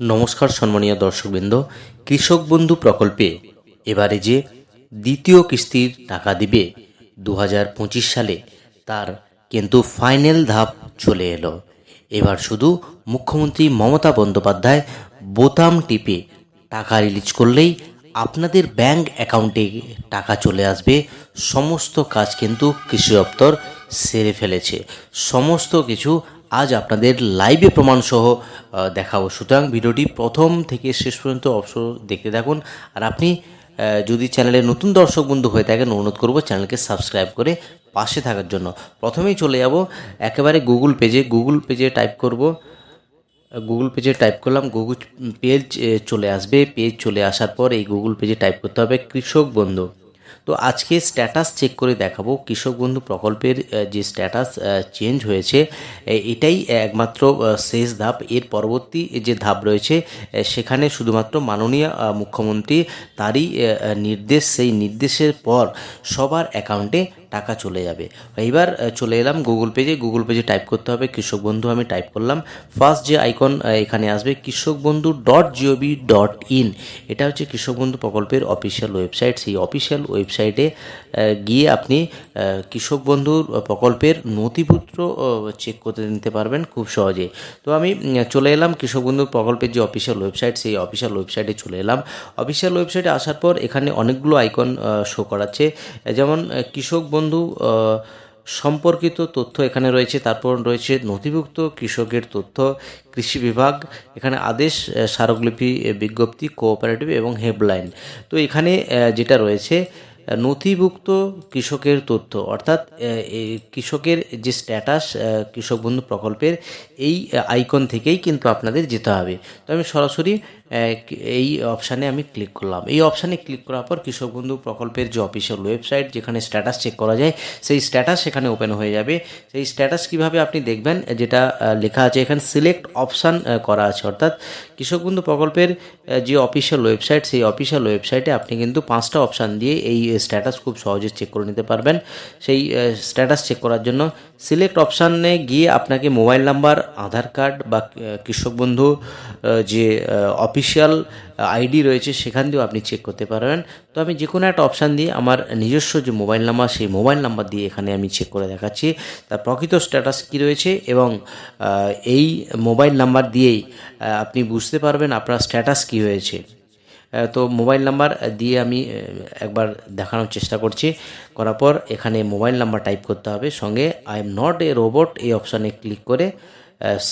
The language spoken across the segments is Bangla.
নমস্কার সম্মানীয় দর্শকবৃন্দ, কৃষক বন্ধু প্রকল্পে এবারে যে দ্বিতীয় কিস্তির টাকা দিবে দু হাজার পঁচিশ সালে, তার কিন্তু ফাইনাল ধাপ চলে এলো। এবার শুধু মুখ্যমন্ত্রী মমতা বন্দ্যোপাধ্যায় বোতাম টিপে টাকা রিলিজ করলেই আপনাদের ব্যাংক অ্যাকাউন্টে টাকা চলে আসবে। সমস্ত কাজ কিন্তু কৃষি দপ্তর সেরে ফেলেছে। সমস্ত কিছু আজ আপনাদের লাইভে প্রমাণসহ দেখাবো। সুতরাং ভিডিওটি প্রথম থেকে শেষ পর্যন্ত অবশ্য দেখতে থাকুন। আর আপনি যদি চ্যানেলে নতুন দর্শক বন্ধু হয়ে থাকেন, অনুরোধ করব চ্যানেলকে সাবস্ক্রাইব করে পাশে থাকার জন্য। প্রথমেই চলে যাব একেবারে গুগল পেজে গুগল পেজে টাইপ করব। গুগল পেজে টাইপ করলাম গুগল পেজ চলে আসবে। পেজ চলে আসার পর এই গুগল পেজে টাইপ করতে হবে কৃষক বন্ধু। তো আজকে স্ট্যাটাস চেক করে দেখাবো কৃষক বন্ধু প্রকল্পের যে স্ট্যাটাস চেঞ্জ হয়েছে এটাই একমাত্র শেষ ধাপ। এর পরবর্তী যে ধাপ রয়েছে সেখানে শুধুমাত্র মাননীয় মুখ্যমন্ত্রী তারই নির্দেশ, সেই নির্দেশের পর সবার অ্যাকাউন্টে টাকা চলে যাবে। এইবার চলে এলাম গুগল পেজে গুগল পেজে টাইপ করতে হবে, কৃষক বন্ধু আমি টাইপ করলাম। ফার্স্ট যে আইকন এখানে আসবে কৃষক বন্ধু ডট জিওভি ডট ইন এটা হচ্ছে কৃষক বন্ধু প্রকল্পের অফিসিয়াল ওয়েবসাইট সেই অফিসিয়াল ওয়েবসাইটে গিয়ে আপনি কৃষক বন্ধুর প্রকল্পের নথিপত্র চেক করতে নিতে পারবেন খুব সহজে তো আমি চলে এলাম কৃষক বন্ধুর প্রকল্পের যে অফিসিয়াল ওয়েবসাইট সেই অফিসিয়াল ওয়েবসাইটে চলে এলাম। অফিসিয়াল ওয়েবসাইটে আসার পর এখানে অনেকগুলো আইকন শো করাচ্ছে। যেমন কৃষক বন্ধু সম্পর্কিত তথ্য এখানে রয়েছে, তারপর রয়েছে নথিভুক্ত কৃষকের তথ্য, কৃষি বিভাগ, এখানে আদেশ স্মারকলিপি, বিজ্ঞপ্তি কোঅপারেটিভ এবং হেল্পলাইন তো এখানে যেটা রয়েছে নথিভুক্ত কৃষকের তথ্য, অর্থাৎ কৃষকের যে স্ট্যাটাস কৃষক বন্ধু প্রকল্পের এই আইকন থেকেই কিন্তু আপনাদের যেতে হবে। তো আমি সরাসরি এই অপশানে আমি ক্লিক করলাম। এই অপশানে ক্লিক করার পর কৃষক বন্ধু প্রকল্পের যে অফিসিয়াল ওয়েবসাইট যেখানে স্ট্যাটাস চেক করা যায়, সেই স্ট্যাটাস সেখানে ওপেন হয়ে যাবে। সেই স্ট্যাটাস কীভাবে আপনি দেখবেন, যেটা লেখা আছে এখানে সিলেক্ট অপশান করা আছে। অর্থাৎ, কৃষক বন্ধু প্রকল্পের যে অফিসিয়াল ওয়েবসাইট সেই অফিসিয়াল ওয়েবসাইটে আপনি কিন্তু পাঁচটা অপশান দিয়ে এই স্ট্যাটাস খুব সহজে চেক করে নিতে পারবেন। সেই স্ট্যাটাস চেক করার জন্য সিলেক্ট অপশানে গিয়ে আপনাকে মোবাইল নাম্বার আধার কার্ড বা কৃষক বন্ধু যে অফিসিয়াল আইডি রয়েছে সেখান দিয়েও আপনি চেক করতে পারবেন। তো আমি যে কোনো একটা অপশান দিয়ে আমার নিজস্ব যে মোবাইল নাম্বার সেই মোবাইল নাম্বার দিয়ে এখানে আমি চেক করে দেখাচ্ছি। তার প্রকৃত স্ট্যাটাস কী রয়েছে এবং এই মোবাইল নাম্বার দিয়েই আপনি বুঝতে পারবেন আপনার স্ট্যাটাস কী হয়েছে। তো মোবাইল নাম্বার দিয়ে আমি একবার দেখানোর চেষ্টা করছি। করার পর এখানে মোবাইল নাম্বার টাইপ করতে হবে। সঙ্গে I am not a robot এই অপশানে ক্লিক করে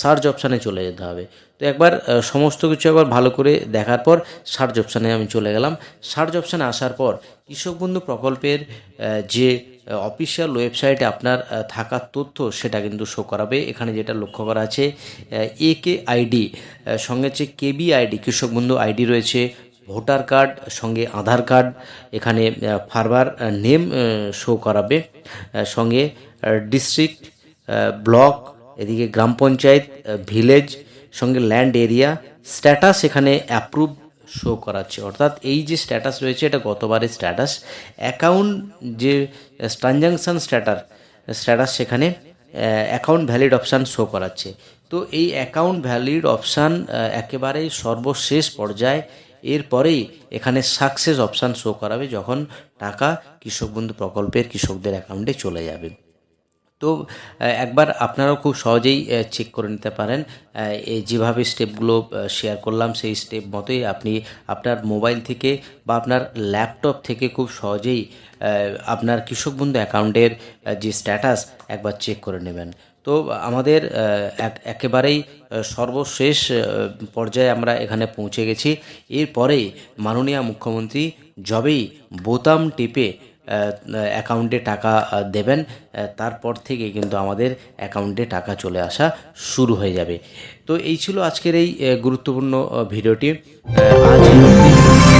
সার্চ অপশানে চলে যেতে হবে। তো একবার সমস্ত কিছু একবার ভালো করে দেখার পর সার্চ অপশানে আমি চলে গেলাম। সার্চ অপশানে আসার পর কৃষক বন্ধু প্রকল্পের যে অফিসিয়াল ওয়েবসাইটে আপনার থাকার তথ্য সেটা কিন্তু শো করাবে। এখানে যেটা লক্ষ্য করা আছে এ কে আইডি সঙ্গে হচ্ছে কেবি আইডি কৃষক বন্ধু আইডি রয়েছে। ভোটার কার্ড, সঙ্গে আধার কার্ড, এখানে ফার্মার নেম শো করাবে। সঙ্গে ডিস্ট্রিক্ট ব্লক এদিকে গ্রাম পঞ্চায়েত ভিলেজ সঙ্গে ল্যান্ড এরিয়া স্ট্যাটাস এখানে অ্যাপ্রুভ শো করাচ্ছে। অর্থাৎ এই যে স্ট্যাটাস রয়েছে, এটা গতবারের স্ট্যাটাস অ্যাকাউন্ট যে ট্রানজাকশান স্ট্যাটার স্ট্যাটাস সেখানে অ্যাকাউন্ট ভ্যালিড অপশান শো করাচ্ছে। তো এই অ্যাকাউন্ট ভ্যালিড অপশান একেবারেই সর্বশেষ পর্যায়ে এরপরেই এখানে সাকসেস অপশান শো করাবে যখন টাকা কৃষক বন্ধু প্রকল্পের কৃষকদের অ্যাকাউন্টে চলে যাবে। তো একবার আপনারাও খুব সহজেই চেক করে নিতে পারেন। এই যেভাবে স্টেপগুলো শেয়ার করলাম, সেই স্টেপ মতোই আপনি আপনার মোবাইল থেকে বা আপনার ল্যাপটপ থেকে খুব সহজেই আপনার কৃষক বন্ধু অ্যাকাউন্টের যে স্ট্যাটাস একবার চেক করে নেবেন। তো আমাদের এক- একেবারেই সর্বশেষ পর্যায়ে আমরা এখানে পৌঁছে গেছি। এরপরেই মাননীয় মুখ্যমন্ত্রী যবেই বোতাম টিপে অ্যাকাউন্টে টাকা দেবেন তারপর থেকে কিন্তু আমাদের অ্যাকাউন্টে টাকা চলে আসা শুরু হয়ে যাবে। তো এই ছিল আজকের এই গুরুত্বপূর্ণ ভিডিওটি। আজ।